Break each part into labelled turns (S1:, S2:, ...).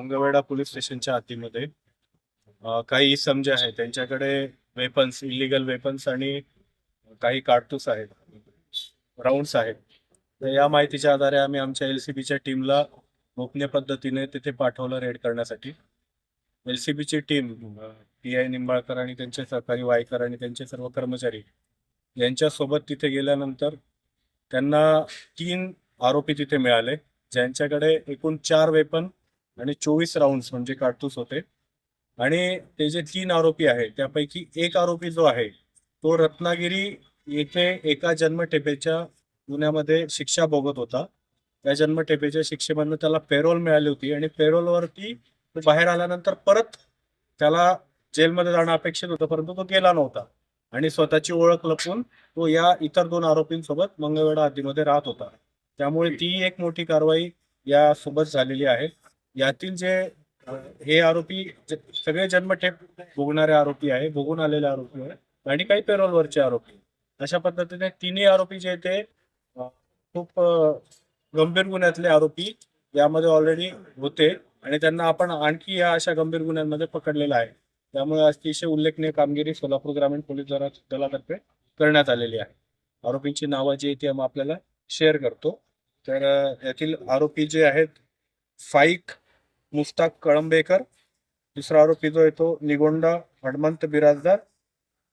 S1: Mangalvedha police स्टेशनच्या हातीमध्ये काही इसम जे आहे त्यांच्याकडे वेपन्स इलिगल वेपन्स आणि काही कार्टूस आहेत. राऊंड्स आहेत. तर या माहितीच्या आधारे आम्ही आमच्या एल सी बीच्या टीमला गोपनीय पद्धतीने तिथे पाठवलं रेड करण्यासाठी. एल सी बीची टीम पी आय निंबाळकर आणि त्यांचे सहकारी वायकर आणि त्यांचे सर्व कर्मचारी यांच्यासोबत तिथे गेल्यानंतर त्यांना तीन आरोपी तिथे मिळाले ज्यांच्याकडे एकूण चार वेपन आणि चोवीस राऊंड म्हणजे काडतूस होते. आणि ते जे तीन आरोपी आहेत त्यापैकी एक आरोपी जो आहे तो रत्नागिरी येथे एका जन्मठेपेच्या गुन्ह्यामध्ये शिक्षा भोगत होता. त्या जन्मठेपेच्या शिक्षेमधनं त्याला पेरोल मिळाली होती आणि पेरोलवरती तो बाहेर आल्यानंतर परत त्याला जेलमध्ये जाणं अपेक्षित होतं परंतु तो गेला नव्हता. आणि स्वतःची ओळख लपवून तो या इतर दोन आरोपींसोबत मंगळवेढा हद्दीमध्ये राहत होता. त्यामुळे ती एक मोठी कारवाई या सोबत झालेली आहे. यातील जे हे आरोपी सगळे जन्मठेप भोगणारे आरोपी आहे भोगून आलेले आरोपी आहे आणि काही पेरोलवरचे आरोपी अशा पद्धतीने तिन्ही आरोपी जे ते खूप गंभीर गुन्ह्यातले आरोपी यामध्ये ऑलरेडी होते आणि त्यांना आपण आणखी या अशा गंभीर गुन्ह्यांमध्ये पकडलेलं आहे. त्यामुळे अतिशय उल्लेखनीय कामगिरी सोलापूर ग्रामीण पोलीस दलातर्फे करण्यात आलेली आहे. आरोपींची नावं जी ती आम्ही आपल्याला शेअर करतो. तर यातील आरोपी जे आहेत फाईक मुस्ताक कळंबेकर. दुसरा आरोपी जो आहे तो निगोंडा हनुमंत बिराजदार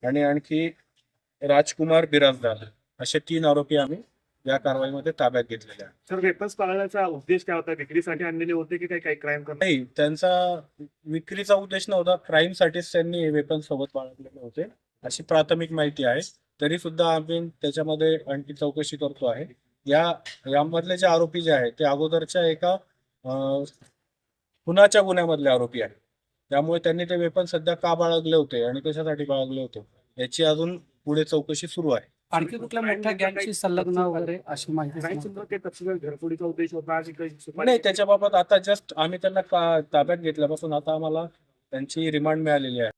S1: आणि आणखी राजकुमार बिराजदार. असे तीन आरोपी आम्ही या कारवाईमध्ये ताब्यात घेतलेले आहेत.
S2: सर वेपन्स पाळण्याचा उद्देश काय होता? विक्रीसाठी आणलेले होते की काही काही क्राईम
S1: नाही त्यांचा विक्रीचा उद्देश नव्हता. क्राईम साठीच त्यांनी वेपन सोबत बाळगलेले होते. अशी प्राथमिक माहिती आहे. तरी सुद्धा आम्ही त्याच्यामध्ये आणखी चौकशी करतो आहे. या यामधले जे आरोपी जे आहेत ते अगोदरच्या एका खुनाच्या गुन्ह्यामधले आरोपी आहेत. त्यामुळे त्यांनी ते वेपन सध्या का बाळगले होते आणि कशासाठी बाळगले होते याची अजून पुढे चौकशी सुरू आहे.
S3: आणखी कुठल्या मोठ्या गँगशी संलग्न वगैरे अशी माहिती
S2: उद्देश होता
S1: नाही. त्याच्याबाबत आता जस्ट आम्ही त्यांना का- ताब्यात घेतल्यापासून आता आम्हाला त्यांची रिमांड मिळालेली आहे.